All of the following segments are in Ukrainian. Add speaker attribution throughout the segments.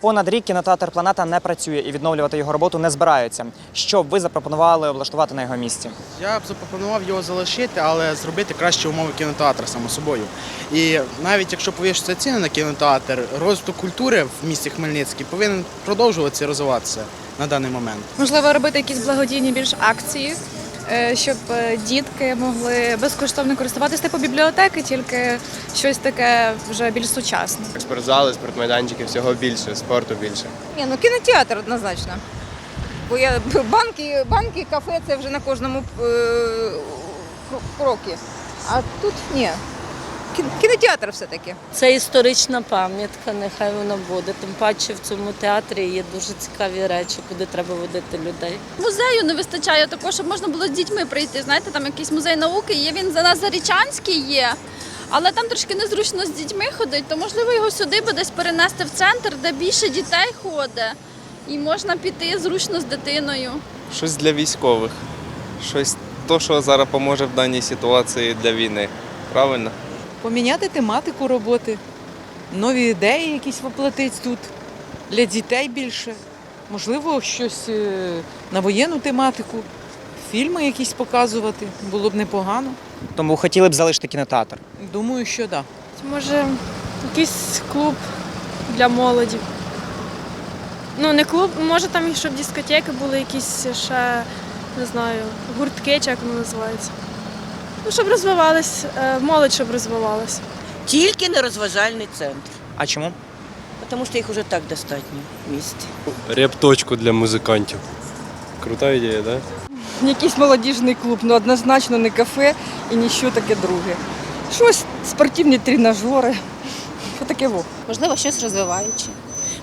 Speaker 1: Понад рік кінотеатр Планета не працює і відновлювати його роботу не збираються. Що б ви запропонували облаштувати на його місці?
Speaker 2: Я б запропонував його залишити, але зробити кращі умови кінотеатра, само собою. І навіть якщо повішаться ціни на кінотеатр, розвиток культури в місті Хмельницький повинен продовжуватися і розвиватися на даний момент.
Speaker 3: Можливо, робити якісь благодійні більш акції, щоб е, дітки могли безкоштовно користуватися типу бібліотеки, тільки щось таке вже більш сучасне.
Speaker 4: Спортзали, спортмайданчики, всього більше, спорту більше.
Speaker 5: Ні, ну кінотеатр однозначно. Бо я банки, банки, кафе це вже на кожному е, кро- крокі. А тут ні. Кін- Кінотеатр все-таки.
Speaker 6: Це історична пам'ятка, нехай вона буде. Тим паче в цьому театрі є дуже цікаві речі, куди треба водити людей.
Speaker 7: Музею не вистачає також, щоб можна було з дітьми прийти. Знаєте, там якийсь музей науки є. Він за нас Зарічанський є, але там трошки незручно з дітьми ходить, то можливо його сюди би десь перенести в центр, де більше дітей ходить, і можна піти зручно з дитиною.
Speaker 8: щось для військових, щось то, що зараз поможе в даній ситуації для війни. Правильно?
Speaker 9: Поміняти тематику роботи, нові ідеї якісь воплотити тут для дітей більше. Можливо, щось е, на воєнну тематику, фільми якісь показувати було б непогано.
Speaker 1: Тому хотіли б залишити кінотеатр.
Speaker 9: Думаю, що так. Да.
Speaker 3: Може, якийсь клуб для молоді. Ну, не клуб, може там, щоб дискотеки були якісь ще, не знаю, гуртки, чи як воно називається. Ну, щоб розвивались, е, молодь, щоб розвивалась.
Speaker 10: Тільки не розважальний центр,
Speaker 1: А чому?
Speaker 10: тому що їх уже так достатньо в місті.
Speaker 4: Реп-точку для музикантів. Крута ідея, так? Да?
Speaker 5: Якийсь молодіжний клуб, ну однозначно не кафе і ніщо таке друге. Щось спортивні тренажери. Що таке во?
Speaker 11: Можливо, щось розвиваюче,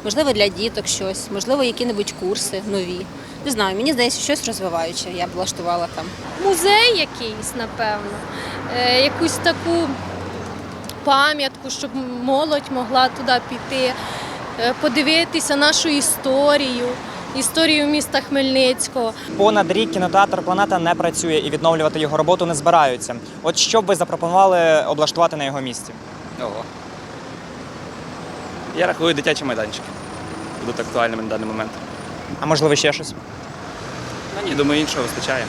Speaker 11: можливо, для діток щось, можливо, які-небудь курси нові. Не знаю, мені здається, щось розвиваюче. Я б влаштувала там.
Speaker 7: Музей якийсь, напевно, е, якусь таку пам'ятку, щоб молодь могла туди піти, е, подивитися нашу історію, історію міста Хмельницького.
Speaker 1: Понад рік кінотеатр Планета не працює і відновлювати його роботу не збираються. От що б ви запропонували облаштувати на його місці?
Speaker 12: Ого. Я рахую дитячі майданчики. Будуть актуальними на даний момент.
Speaker 1: А можливо ще щось?
Speaker 12: Ну ні, думаю, іншого вистачає.